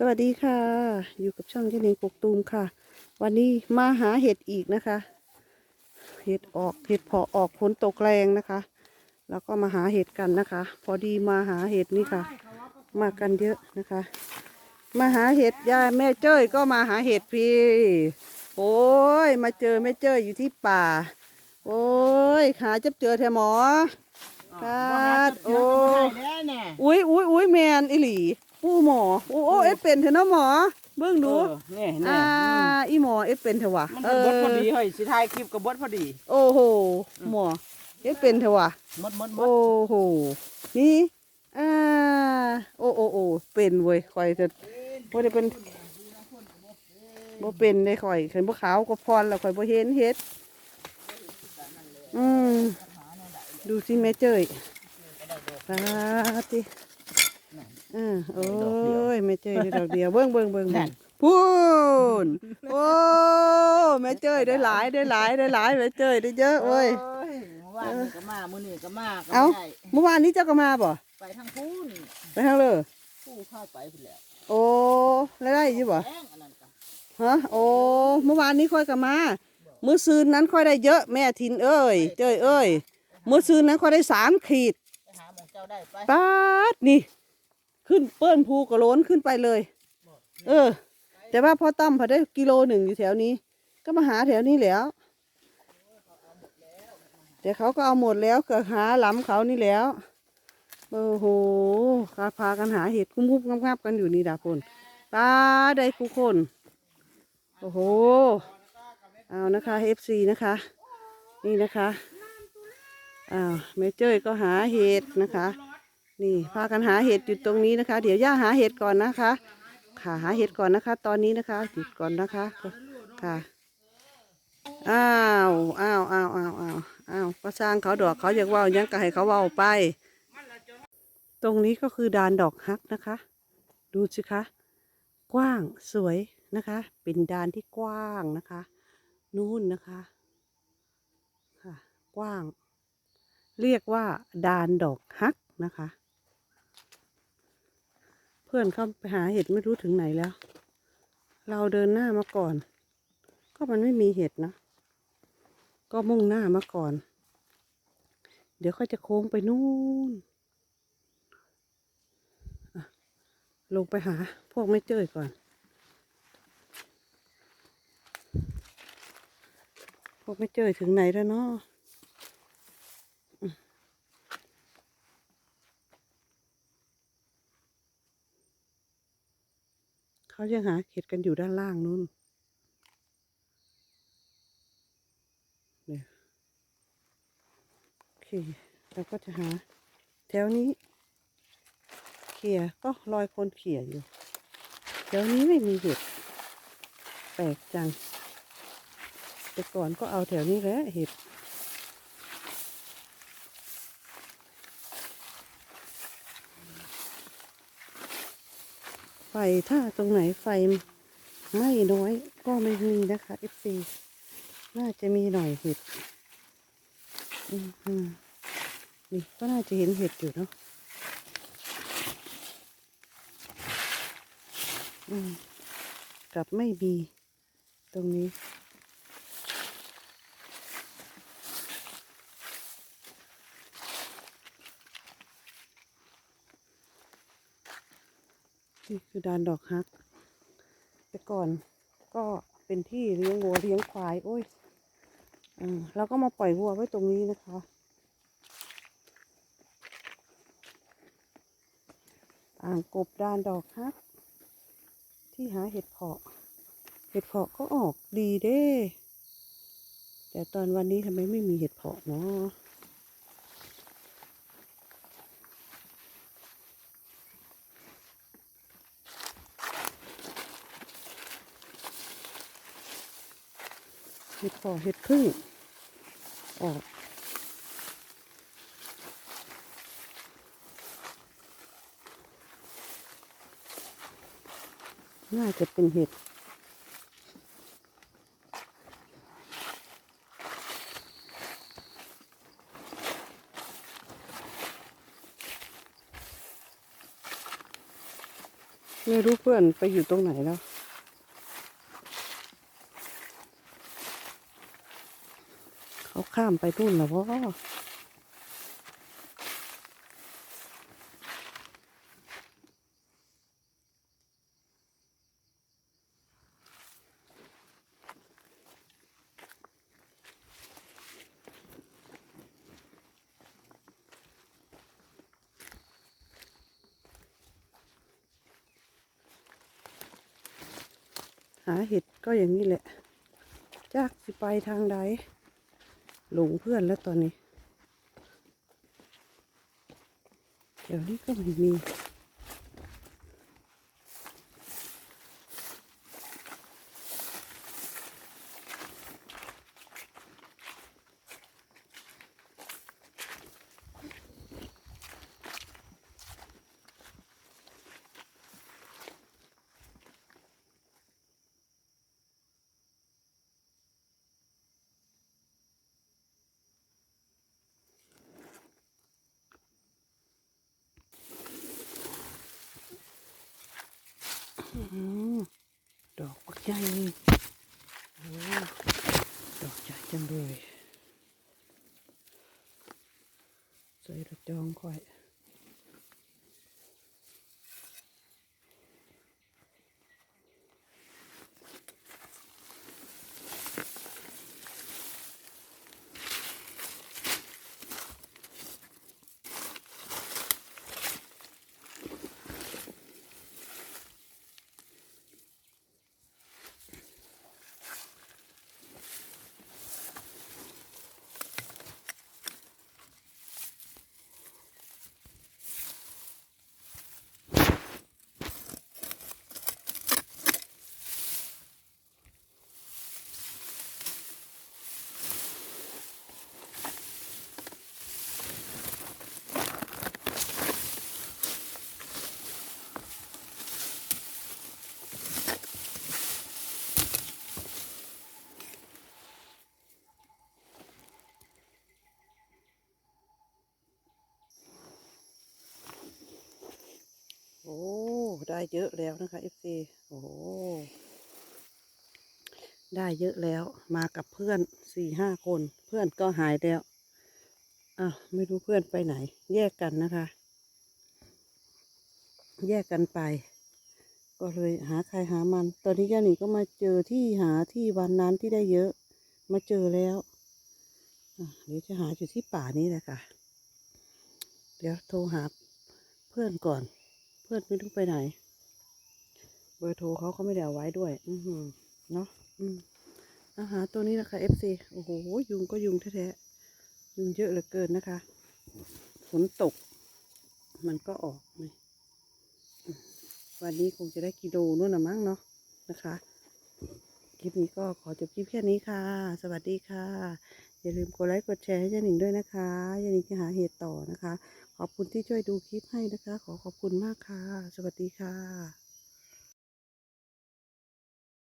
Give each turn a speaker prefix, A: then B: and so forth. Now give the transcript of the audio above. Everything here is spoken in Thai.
A: สวัสดีค่ะ อยู่กับช่องเจนิงกกตูมค่ะ วันนี้มาหาเห็ดอีกนะคะ เห็ดออกเห็ดเพาะออกผลตกแรงนะคะ แล้วก็มาหาเห็ดกันนะคะ พอดีมาหาเห็ดนี่ค่ะ มากันเยอะนะคะ มาหาเห็ดยายแม่เจ้ยก็มาหาเห็ดพี่ โอ้ยมาเจอแม่เจ้ยอยู่ที่ป่า โอ้ยหาจับเจอแทหมอครับโอ้
B: แล้วน่ะ
A: อุ้ยอุ้ยอุ้ยแมนอิหลี ผู้หมอโอ้โอ้เอฟเป็นเถอะเนาะหมอ เบิ่งดู
B: เออนี่นี่
A: อ่าอีหมอเอฟเป็นเถอะวะ
B: มัน
A: เอ
B: เป็นบดพอ
A: อ
B: ดีเฮ้ยสิถ่ายคลิปกับบดพอดี
A: โอ้โหหมอเอฟเป็นเถอะวะ
B: มดมดม
A: โอ้
B: ด
A: โหนี่อ่าโอ้โอ้โอ้เป็นเว้ยข่อยจะบ่ได้เป็นบ่เป็นได้ข่อยขันบ่ขาวก็พรแล้วข่อยบ่เห็นเฮ็ดอืมดูสิแม่เจ้ยตาติ อ่าโอ้ยแม่เจ้ยได้ดอกเดียวเบิ่งเบิ่งเบิ่งเบิ่งพูนโอ้แม่เจ้ยได้หลายได้หลายได้หลายแม่เจ้ยได้เยอะเว้ย
B: โอ้ยเมื่อวานนี่ก็มามื้อนี้ก็มาก็
A: เอ้า
B: ได้
A: เมื่อวานนี้เจ้าก็มาบ่
B: ไปทางพูน
A: ไปทางเลย
B: ผู้เข้าไปพุ่นแล้ว
A: โอ้แล้วได้อยู่บ่
B: แป้งอันนั้นก็
A: ฮะโอ้เมื่อวานนี้ค่อยก็มามื้อซืนนั้นค่อยได้เยอะแม่ทินเอ้ยเจ้ยเอ้ยมื้อซืนนั้นค่อยได้สามขีด
B: ไปหาหมองเจ้าได้ไป
A: ปาดนี่ ขึ้นเปิ้นภูกระโหลนขึ้นไปเลย เออ แต่ว่าพ่อตั้มพอได้กิโลหนึ่งอยู่แถวนี้ ก็มาหาแถวนี้แหล้วแต่เขาก็เอาหมดแล้วก็หาหล้ำเขานี่แหล้วโอ้โหกาพากันหาเห็ดคุ้มๆงับๆกันอยู่นี่ดาพนปลาได้คุกคนโอ้โห เอานะคะ FC นะคะ นี่นะคะอ้าวแม่เจ้ยก็หาเห็ดนะคะ นี่พากันหาเห็ดอยู่ตรงนี้นะคะ เดี๋ยวย่าหาเห็ดก่อนนะคะ ค่ะหาเห็ดก่อนนะคะ ตอนนี้นะคะหยุดก่อนนะคะค่ะอ้าวอ้าวอ้าวอ้าวอ้าวอ้าวก็สร้างเขาดอกเขาอยากว่าหยังก็ให้เขาว่าไป ตรงนี้ก็คือดานดอกฮักนะคะ ดูสิคะ กว้างสวยนะคะ เป็นดานที่กว้างนะคะ นู่นนะคะค่ะ กว้าง เรียกว่าดานดอกฮักนะคะ เพื่อนเข้าไปหาเห็ดไม่รู้ถึงไหนแล้ว เราเดินหน้ามาก่อน ก็มันไม่มีเห็ดนะ ก็มุ่งหน้ามาก่อน เดี๋ยวค่อยจะโค้งไปนู่นอะลงไปหาพวกไม่เจอก่อน พวกไม่เจอถึงไหนแล้วเนาะ เขายังหาเห็ดกันอยู่ด้านล่างนู่นเนี่ยโอเคเราก็จะหา แถวนี้ เขี่ยก็รอยคนเขี่ยอยู่ แถวนี้ไม่มีเห็ด แปลกจัง แต่ก่อนก็เอาแถวนี้แหละเห็ด ฟถ้าตรงไหนไฟไม่น้อยก็ไม่มีนะคะ FC น่าจะมีหน่อยเห็ดนี่ก็น่าจะเห็นเห็ดอยู่เนาะกับไม่มีตรงนี้ นี่คือดานดอกฮัก แต่ก่อนก็เป็นที่เลี้ยงวัวเลี้ยงควาย โอ้ยอืมแล้วก็มาปล่อยวัวไว้ตรงนี้นะคะ อ่างกบดานดอกฮัก ที่หาเห็ดเพาะ เห็ดเพาะก็ออกดีเด้ แต่ตอนวันนี้ทำไมไม่มีเห็ดเพาะเนาะ เห็ดพอเห็ดพึ่งออกน่าจะเป็นเห็ดไม่รู้เพื่อนไปอยู่ตรงไหนแล้ว เขาข้ามไปทุ่นแล้วพ่อหาเห็ดก็อย่างนี้แหละจากสิไปทางใด หลงเพื่อนแล้วตอนนี้ เดี๋ยวนี้ก็ไม่มี ดอกบักใหญ่ดอกใหญ่จังเลยใส่ระจองค่อย ได้เยอะแล้วนะคะ FC โอ้โหได้เยอะแล้วมากับเพื่อนสี่ห้าคน เพื่อนก็หายแล้วอะไม่รู้เพื่อนไปไหน แยกกันนะคะ แยกกันไป ก็เลยหาใครหามัน ตอนนี้ย่าหนิก็มาเจอที่หาที่วันนั้นที่ได้เยอะ มาเจอแล้วเดี๋ยวจะหาอยู่ที่ป่านี้แหละค่ะ เดี๋ยวโทรหาเพื่อนก่อน เพื่อนไม่รู้ไปไหน เบอร์โทรเขาก็ไม่ได้เอาไว้ด้วย อืเนาะอืมอาหารตัวนี้นะคะ FC โอ้โห ยุงก็ยุงแท้ๆ ยุงเยอะเหลือเกินนะคะ ฝนตก มันก็ออกเลยอืมวันนี้คงจะได้กิโลนู่นนะมั้งเนาะนะคะ คลิปนี้ก็ขอจบคลิปแค่นี้ค่ะ สวัสดีค่ะ อย่าลืมกดไลค์กดแชร์ให้ยาหนิงด้วยนะคะยานิงจะหาเหตุต่อนะคะ ขอบคุณที่ช่วยดูคลิปให้นะคะ ขอขอบคุณมากค่ะ สวัสดีค่ะ